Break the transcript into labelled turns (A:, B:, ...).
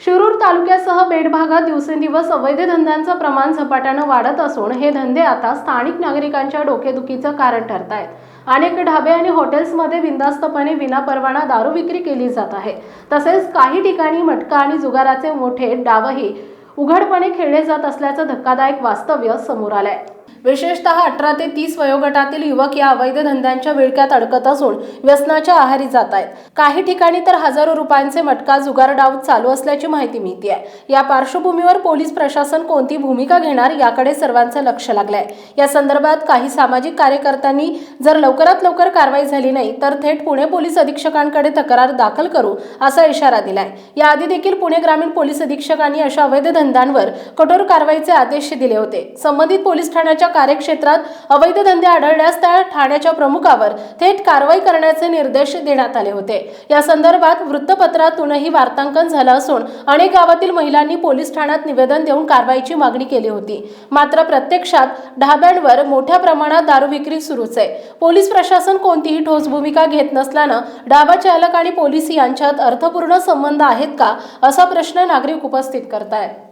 A: शिरूर तालुक्यासह बेड भागात दिवसेंदिवस अवैध धंद्यांचं प्रमाण झपाट्यानं वाढत असून हे धंदे आता स्थानिक नागरिकांच्या डोकेदुखीचं कारण ठरत आहेत अनेक ढाबे आणि हॉटेल्समध्ये बिंदास्तपणे विनापरवाना दारू विक्री केली जात आहे. तसेच काही ठिकाणी मटका आणि जुगाराचे मोठे डावही उघडपणे खेळले जात असल्याचं धक्कादायक वास्तव्य समोर आलंय. विशेषतः अठरा ते तीस वयोगटातील युवक या अवैध धंद्यांच्या विळक्यात अडकत असून व्यसनाच्या आहारी जात आहेत. काही ठिकाणी तर हजारो रुपयांचे मटका जुगार डाव चालू असल्याची माहिती मिळते या पार्श्वभूमीवर पोलीस प्रशासन कोणती भूमिका घेणार याकडे सर्वांचं लक्ष लागलंय. या संदर्भात काही सामाजिक कार्यकर्त्यांनी जर लवकरात लवकर कारवाई झाली नाही तर थेट पुणे पोलीस अधीक्षकांकडे तक्रार दाखल करू असा इशारा दिलाय. याआधी देखील पुणे ग्रामीण पोलीस अधीक्षकांनी अशा अवैध धंद्यांवर कठोर कारवाईचे आदेश दिले होते. संबंधित पोलीस ठाण्याच्या कार्यक्षेत्रात अवैध धंदे आढळल्यास त्या ठाण्याच्या प्रमुखावर थेट कारवाई करण्याचे निर्देश देण्यात आले होते. या संदर्भात वृत्तपत्रातूनही वार्तांकन झालं असून अनेक गावातील महिलांनी पोलीस ठाण्यात निवेदन देऊन कारवाईची मागणी केली होती. मात्र प्रत्यक्षात ढाब्यांवर मोठ्या प्रमाणात दारू विक्री सुरूच आहे. पोलीस प्रशासन कोणतीही ठोस भूमिका घेत नसल्यानं डाबा चालक आणि पोलीस यांच्यात अर्थपूर्ण संबंध आहेत का असा प्रश्न नागरिक उपस्थित करतायत.